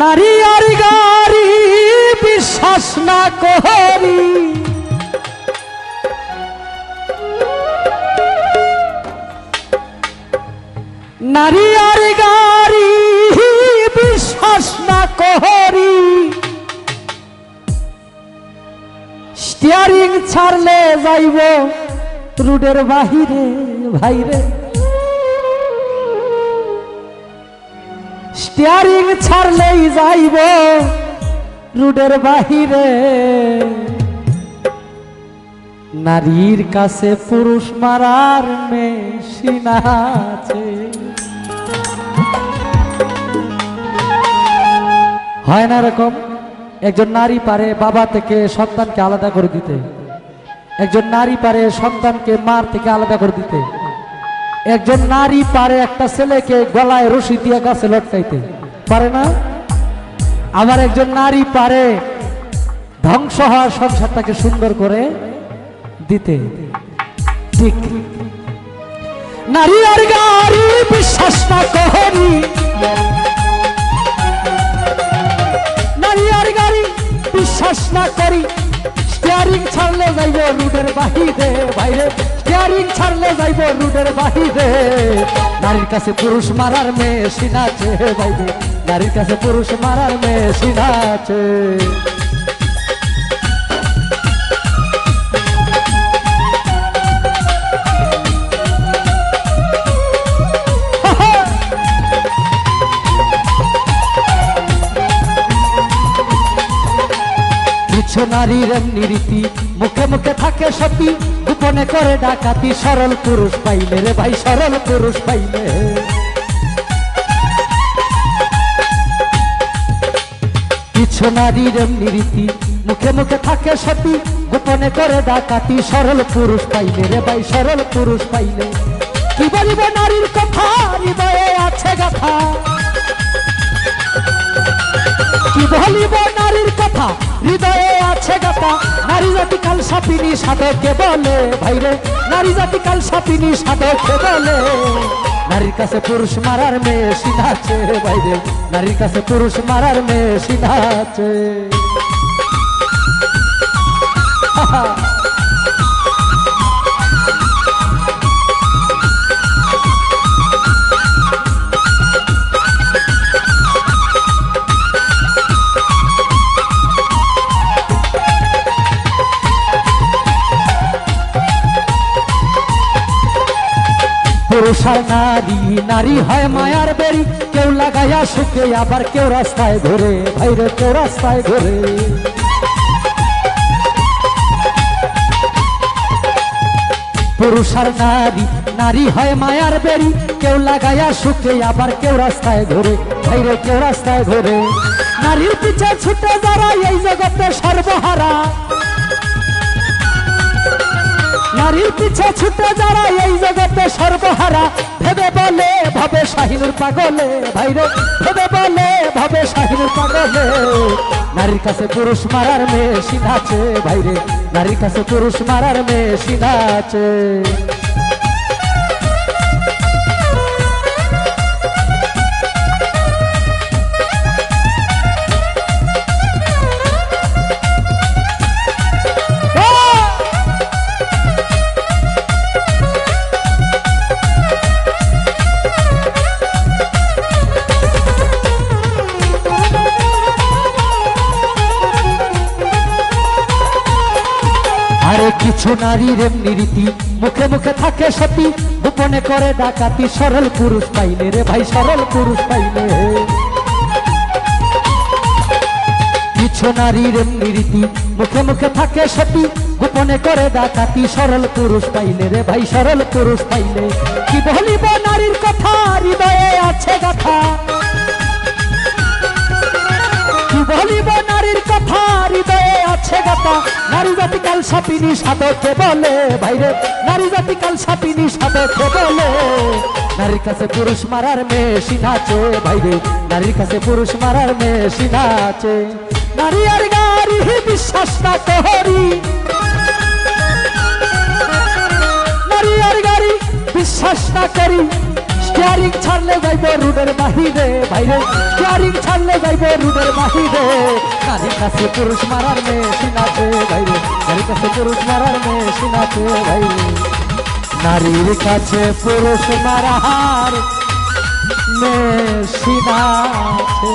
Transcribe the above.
নারী আর গাড়ি বিশ্বাস না করি। নারী আর গাড়ি বিশ্বাস না করি। স্টিয়ারিং ছাড়লে যাইব রুডের বাহিরে, ভাইরে। স্টিয়ারিং ছাড়লেই যাইব রুডের বাহিরে। নারীর কাছে পুরুষ মারার মেশিন আছে। হয় না এরকম? একজন নারী পারে বাবা থেকে সন্তানকে আলাদা করে দিতে। একজন নারী পারে সন্তানকে মার থেকে আলাদা করে দিতে। একজন নারী পারে একটা ছেলেকে গলায় রশি দিয়ে গাছে লটকাইতে। পারে না? আবার একজন নারী পারে ধ্বংস হওয়ার সংসারটাকে সুন্দর করে দিতে। ঠিক। নারী আর গাড়ি বিশ্বাস না করি। নারী আর গাড়ি বিশ্বাস না করি। স্টিয়ারিং ছাড়লে যাইব রুটের বাহিরে, বাইরে। স্টিয়ারিং ছাড়লে যাইব রুটের বাহিরে। নারীর কাছে পুরুষ মারার মেশিন আছে, বাইরে। নারীর কাছে পুরুষ মারার মেশিন আছে। নারীর এমনি রীতি মুখে মুখে থাকে সতী, গোপনে করে ডাকাতি। সরল পুরুষ পাইলে রে ভাই, সরল পুরুষ পাইলে। কিছু নারীর এমনি রীতি মুখে মুখে থাকে সতী, গোপনে করে ডাকাতি। সরল পুরুষ পাইলে রে ভাই, সরল পুরুষ পাইলে। কি বলিব নারীর কথা? হৃদয়ে আছে গাথা। কি বলিব নারীর কথা, হৃদয়ে আছে গাথা। নারী জাতি কাল সাপিনী সাধকে বলে? ভাইরে নারী জাতি কাল সাপিনী সাধকে বলে? নারীর কাছে পুরুষ মারার মেয়ে আছে ভাইরে নারীর কাছে পুরুষ মারার মেশিন আছে। পুরুষ আর নারী নারী হয় মায়ার বেরি কেউ লাগাইয়া সুখে আবার কেউ রাস্তায় ঘুরে। ভাইরে, কেউ রাস্তায় ঘুরে। পুরুষ আর নারী নারী হয় মায়ার বেরি কেউ লাগাইয়া সুখে আবার কেউ রাস্তায় ঘুরে। ভাইরে, কেউ রাস্তায় ঘুরে। নারীর পিছে ছুটে যারা এই জগতে সর্বহারা। নারীর পিছে ছুটে যারা এই জগতে সর্বহারা, ভেবে বলে ভাবে শাহিনুর পাগলে ভাইরে ভেবে বলে ভাবে শাহিনুর পাগলে। নারীর কাছে পুরুষ মারার মেশিন আছে ভাইরে নারীর কাছে পুরুষ মারার মেশিন আছে। কিছু নারীর এমনি রীতি। মুখে মুখে থাকে সতী। গোপনে করে ডাকাতি সরল পুরুষ পাইলে রে ভাই, সরল পুরুষ পাইলে। কিছু নারীর এমনি রীতি। মুখে মুখে থাকে সতী। গোপনে করে ডাকাতি সরল পুরুষ পাইলে রে ভাই, সরল পুরুষ পাইলে। কি বলিব নারীর কথা? হৃদয়ে আছে গাথা। গাথা নারী জাতি কাল সাপিনী সাধকে বলে, ভাইরে, নারী জাতি কাল সাপিনী সাধকে বলে। নারীর কাছে পুরুষ মারার মেশিন আছে, ভাইরে, নারীর কাছে পুরুষ মারার মেশিন আছে। নারী আর গাড়ি বিশ্বাস না করি নারী আর গাড়ি বিশ্বাস না করি। স্টিয়ারিং ছাড়লে যাইব রুডের বাহিরে বাইরে স্টিয়ারিং ছাড়লে যাইব রুডের বাহিরে। নারীর কাছে পুরুষ মারার মেশিন আছে বাইরে নারীর কাছে পুরুষ মারার মেশিন আছে বাইরে নারীর কাছে পুরুষ মারার মেশিন আছে।